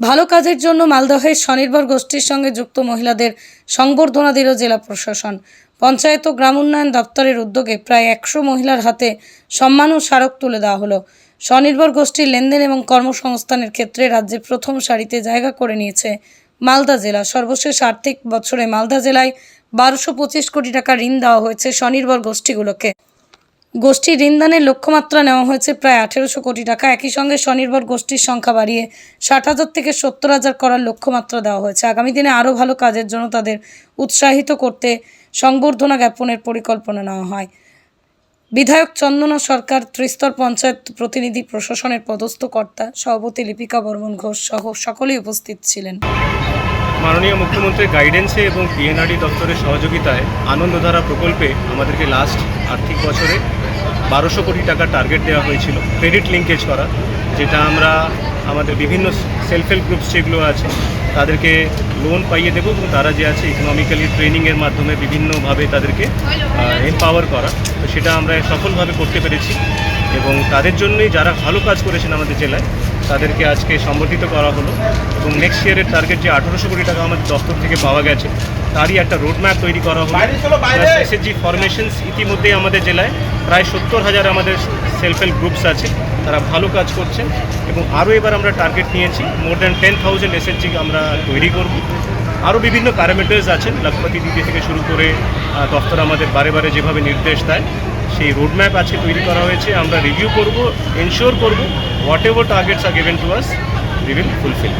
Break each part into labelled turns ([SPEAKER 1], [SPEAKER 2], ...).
[SPEAKER 1] ভালো কাজের জন্য মালদহের স্বনির্ভর গোষ্ঠীর সঙ্গে যুক্ত মহিলাদের সংবর্ধনা দিল জেলা প্রশাসন। পঞ্চায়েত ও গ্রাম উন্নয়ন দপ্তরের উদ্যোগে প্রায় একশো মহিলার হাতে সম্মান ও স্মারক তুলে দেওয়া হলো। স্বনির্ভর গোষ্ঠীর লেনদেন এবং কর্মসংস্থানের ক্ষেত্রে রাজ্যে প্রথম সারিতে জায়গা করে নিয়েছে মালদা জেলা। সর্বশেষ আর্থিক বছরে মালদা জেলায় বারোশো কোটি টাকা ঋণ দেওয়া হয়েছে স্বনির্ভর গোষ্ঠীগুলোকে। গোষ্ঠী ঋণদানের লক্ষ্যমাত্রা নেওয়া হয়েছে প্রায় আঠেরোশো কোটি টাকা। একই সঙ্গে স্বনির্ভর গোষ্ঠীর সংখ্যা বাড়িয়ে ষাট হাজার থেকে সত্তর হাজার করার লক্ষ্যমাত্রা দেওয়া হয়েছে। আগামী দিনে আরও ভালো কাজের জন্য তাদের উৎসাহিত করতে সংবর্ধনা জ্ঞাপনের পরিকল্পনা নেওয়া হয়। বিধায়ক চন্দনা সরকার ত্রিস্তর পঞ্চায়েত প্রতিনিধি প্রশাসনের পদস্থ কর্তা সভাপতি লিপিকা বর্মন ঘোষ সহ সকলেই উপস্থিত ছিলেন।
[SPEAKER 2] মাননীয় মুখ্যমন্ত্রীর গাইডেন্সে এবং পিএনআরডি দপ্তরের সহযোগিতায় আনন্দধারা প্রকল্পে আমাদেরকে লাস্ট আর্থিক বছরে বারোশো কোটি টাকা টার্গেট দেওয়া হয়েছিল। ক্রেডিট লিঙ্কেজ করা, যেটা আমরা আমাদের বিভিন্ন সেলফ হেল্প গ্রুপস যেগুলো আছে, তাদেরকে লোন পাইয়ে দেবো এবং তারা যে আছে ইকোনমিক্যালি ট্রেনিংয়ের মাধ্যমে বিভিন্নভাবে তাদেরকে এম্পাওয়ার করা। তো সেটা আমরা সফলভাবে করতে পেরেছি এবং তাদের জন্যই যারা ভালো কাজ করেছেন আমাদের জেলায় তাদেরকে আজকে সম্বর্ধিত করা হলো এবং নেক্সট ইয়ারের টার্গেট যে আঠেরোশো কোটি টাকা আমাদের দপ্তর থেকে পাওয়া গেছে তারই একটা রোড ম্যাপ তৈরি করা হলো। এসএসজি ফরমেশনস ইতিমধ্যেই আমাদের জেলায় প্রায় সত্তর হাজার আমাদের সেলফ হেল্প গ্রুপস আছে তারা ভালো কাজ করছেন এবং আরও এবার আমরা টার্গেট নিয়েছি more than ten thousand SSG আমরা তৈরি করব। আরও বিভিন্ন প্যারামিটার্স আছেন লক্ষপতি দিদি থেকে শুরু করে আহ, দপ্তর আমাদের বারে বারে যেভাবে নির্দেশ দেয় সেই রোডম্যাপ আজকে তৈরি করা হয়েছে। আমরা রিভিউ করব এনশিওর করব whatever targets are given to us we will fulfil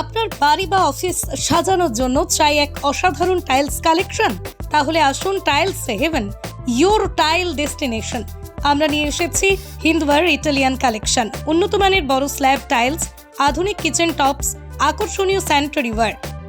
[SPEAKER 1] আপনার বাড়ি বা অফিস সাজানোর জন্য চাই এক অসাধারণ টাইলস কালেকশন তাহলে আসুন tiles heaven your tile destination আমরা নিয়ে এসেছি হিন্দওয়ার ইটালিয়ান কালেকশন উন্নত মানের বড় স্ল্যাব টাইলস আধুনিক কিচেন টপস আকর্ষণীয় স্যানিটারি ওয়্যার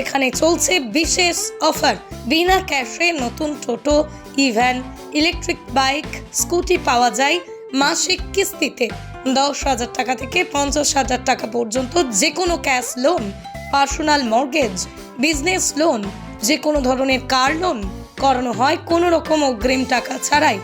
[SPEAKER 1] এখানে চলছে বিশেষ অফার। বিনা ক্যাশে নতুন toto, e van, electric bike, scooty পাওয়া যায় মাসিক কিস্তিতে। দশ হাজার টাকা থেকে পঞ্চাশ হাজার টাকা পর্যন্ত যে কোনো cash loan, personal mortgage, business loan যে কোনো ধরনের কার লোন, করানো হয় কোনো রকম অগ্রিম টাকা ছাড়াই।